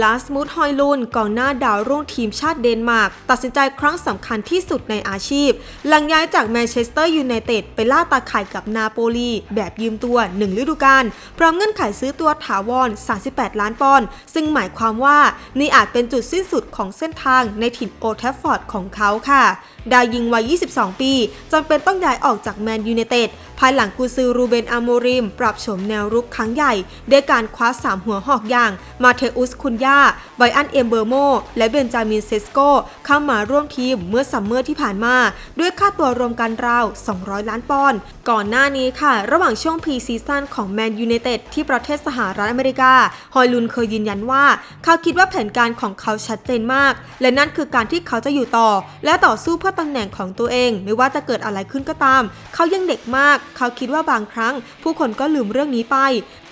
ลาสมูธฮอยลุนกองหน้าดาวรุ่งทีมชาติเดนมาร์กตัดสินใจครั้งสำคัญที่สุดในอาชีพ หลังย้ายจากแมนเชสเตอร์ยูไนเต็ดไปล่าตาข่ายกับนาโปลี แบบยืมตัว 1 ฤดูกาลพร้อมเงื่อนไขซื้อตัวถาวร 38 ล้านปอนด์ซึ่งหมายความว่านี่อาจเป็นจุดสิ้นสุดของเส้นทางในถิ่นโอลด์แทฟฟอร์ดของเขาค่ะดาวยิงวัย 22 ปีจำเป็นต้องย้ายออกจากแมนยูไนเต็ดภายหลังกุนซือรูเบนอาโมริม ปรับโฉมแนวรุกครั้งใหญ่ด้วยการคว้า 3 หัวหอกอย่างมาเทอุสคุนยาไบอันเอมเบอร์โม และเบนจามินเซสโกเข้ามาร่วมทีมเมื่อซัมเมอร์ที่ผ่านมา ด้วยค่าตัวรวมกันราว 200 ล้านปอนด์ก่อนหน้านี้ค่ะ ระหว่างช่วงพรีซีซั่นของแมนยูไนเต็ดที่ประเทศสหรัฐอเมริกา ฮอยลุนเคยยืนยันว่า เขาคิดว่าแผนการของเขาชัดเจนมาก และนั่นคือการที่เขาจะอยู่ต่อ และต่อสู้เพื่อตำแหน่งของตัวเอง ไม่ว่าจะเกิดอะไรขึ้นก็ตาม เขายังเด็กมาก เขาคิดว่าบางครั้ง ผู้คนก็ลืมเรื่องนี้ไป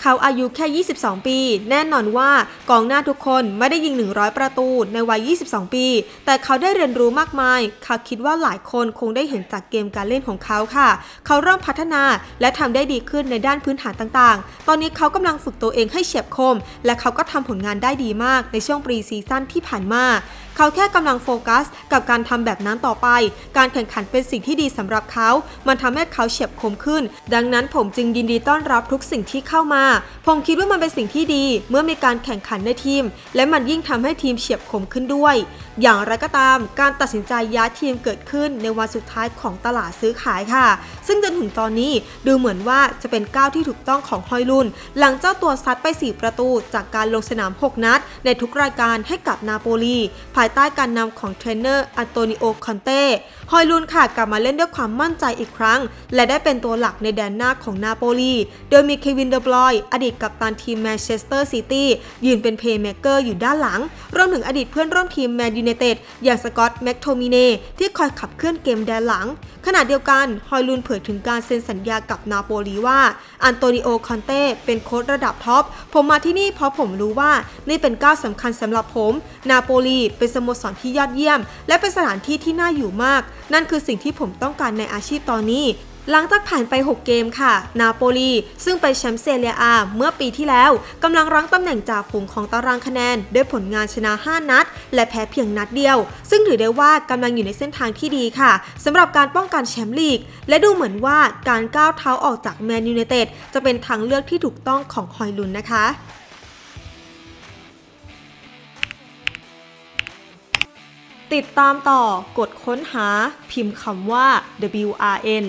เขาอายุแค่ 22 ปี แน่นอนว่ากองหน้าทุกคนไม่ได้ยิง 100 ประตูในวัย 22 ปี แต่เขาได้เรียนรู้มากมาย เขาคิดว่าหลายคนคงได้เห็นจากเกมการเล่นของเขาค่ะ เขาเริ่มพัฒนาและทำได้ดีขึ้นในด้านพื้นฐานต่างๆ ตอนนี้เขากำลังฝึกตัวเองให้เฉียบคม และเขาก็ทำผลงานได้ดีมากในช่วงปรีซีซั่นที่ผ่านมา เขาแค่กำลังโฟกัส กับการทำแบบนั้นต่อไป การแข่งขันเป็นสิ่งที่ดีสำหรับเขา มันทำให้เขาเฉียบคมขึ้น ดังนั้นผมจึงยินดีต้อนรับทุกสิ่งที่เข้ามา ผมคิดว่ามันเป็นสิ่งที่ดี เมื่อมีการแข่งขันในทีม และมันยิ่งทำให้ทีมเฉียบคมขึ้นด้วย อย่างไรก็ตาม การตัดสินใจย้ายทีมเกิดขึ้นในวันสุดท้ายของตลาดซื้อขายค่ะ ซึ่งจนถึงตอนนี้ ดูเหมือนว่าจะเป็นก้าวที่ถูกต้องของฮอยลุน หลังเจ้าตัวซัดไป 4 ประตู จากการลงสนาม 6 นัด ในทุกรายการให้กับนาโปลี ภายใต้การนำของเทรนเนอร์อันโตนิโอคอนเต้ฮอยลุนค่ะกลับมาเล่นด้วยความมั่นใจอีกครั้ง และได้เป็นตัวหลักในแดนหน้าของนาโปลีโดยมีเควินเดอบรอยน์อดีตกัปตันทีมแมนเชสเตอร์ซิตี้ยืนเป็นเพย์เมเกอร์อยู่ด้านหลังรวมถึงอดีตเพื่อนร่วมทีมแมนยูไนเต็ดอย่างสกอตต์แม็กโทมิเน่ที่คอยขับเคลื่อนเกมแดนหลัง ขณะเดียวกันฮอยลุนเผยถึงการเซ็นสัญญากับนาโปลีว่าอันโตนิโอคอนเต้เป็นโค้ชระดับท็อป ผมมาที่นี่เพราะผมรู้ว่านี่เป็นก้าวสำคัญสำหรับผม นาโปลีเป็นสโมสรที่ยอดเยี่ยม และเป็นสถานที่ที่น่าอยู่มาก นั่นคือสิ่งที่ผมต้องการในอาชีพตอนนี้ หลังจากผ่านไป 6 เกมค่ะ นาโปลีซึ่งไปนแชมป์เซเรียอาเมื่อปีที่แล้วกำลังรั้งตำแหน่งจ่าฝูงของตารางคะแนน ด้วยผลงานชนะ 5 นัด และแพ้เพียงนัดเดียว ซึ่งถือได้ว่ากำลังอยู่ในเส้นทางที่ดีค่ะสำหรับการป้องกันแชมป์ลีก และดูเหมือนว่าการก้าวเท้าออกจากแมนยูไนเต็ดจะเป็นทางเลือกที่ถูกต้องของฮอยลุนนะคะติดตามต่อกดค้นหาพิมพ์คำว่า WRN